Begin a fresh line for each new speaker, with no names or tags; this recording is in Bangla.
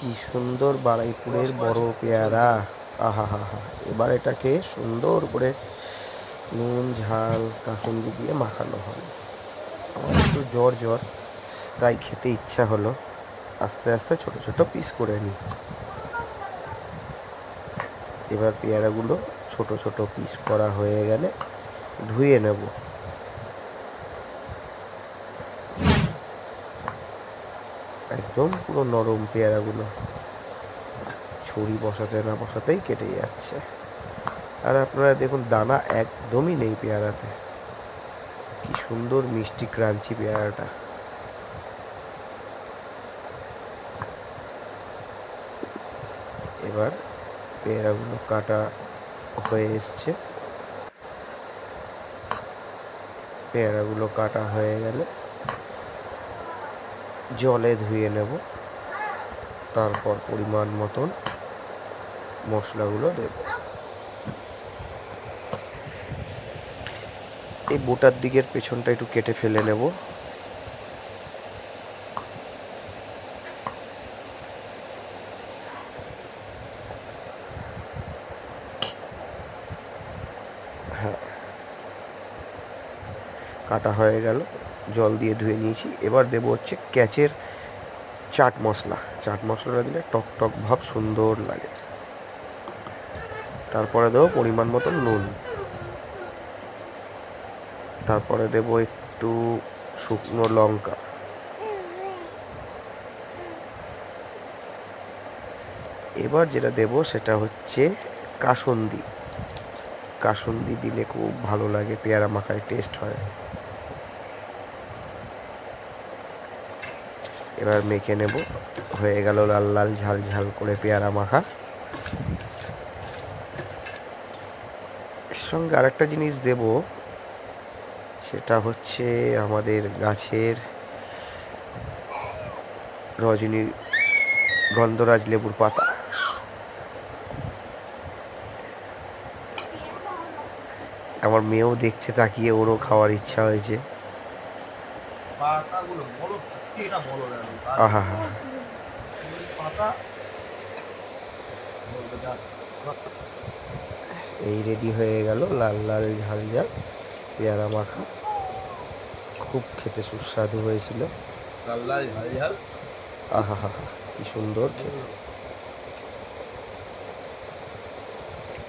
কি সুন্দর বারাইপুরের বড় পেয়ারা। আহা এবার এটাকে সুন্দর করে নুন, ঝাল, কাসুন্দি দিয়ে মাখানো হবে আমার একটু জ্বর জ্বর, তাই খেতে ইচ্ছা হলো। আস্তে আস্তে ছোট ছোট পিস করে নিই। এবার পেয়ারাগুলো ছোট ছোট পিস করা হয়ে গেলে ধুয়ে নেব। একদম পুরো নরম পেয়ারাগুলো। ছুরি বসাতে না বসাতেই কেটে যাচ্ছে। আর আপনারা দেখুন, দানা একদমই নেই পেয়ারাতে। কি সুন্দর মিষ্টি, ক্রাঞ্চি পেয়ারাটা। এবার পেয়ারাগুলো কাটা হয়ে এসছে। পেয়ারাগুলো কাটা হয়ে গেলে জলে ধুয়ে নেব। তারপর পরিমাণ মতন মশলাগুলো দেব। এই বোটার দিকের পেছনটা একটু কেটে ফেলে নেব। হ্যাঁ। কাটা হয়ে গেল। জল দিয়ে ধুয়ে নিয়েছি। এবার দেবো হচ্ছে ক্যাচের চাট মশলা। চাট মশলাটা দিলে টক টক ভাব সুন্দর লাগে। তারপরে দেবো পরিমাণ মতন নুন। তারপরে দেবো একটু শুকনো লঙ্কা। এবার যেটা দেবো সেটা হচ্ছে কাসন্দি। কাসন্দি দিলে খুব ভালো লাগে, পেয়ারা মাখায় টেস্ট হয়। এবার মেখে নেব। হয়ে গেল লাল লাল ঝাল ঝাল করে পেয়ারা মাখা। এর সঙ্গে আরেকটা জিনিস দেব, সেটা হচ্ছে আমাদের গাছের রজনী গন্ধরাজ লেবুর পাতা। আমার মেয়েও দেখছে, তাকিয়ে ওরও খাওয়ার ইচ্ছা হয়েছে।
পাতাগুলো এটা বলো
আহা হা
পাতা
এই রেডি হয়ে গেল লাল লাল ঝাল ঝাল পেয়ারা মাখা। খুব খেতে সুস্বাদু হয়েছিল।
লাল লাল ঝাল ঝাল।
আহা হা হা কি সুন্দর খেতে।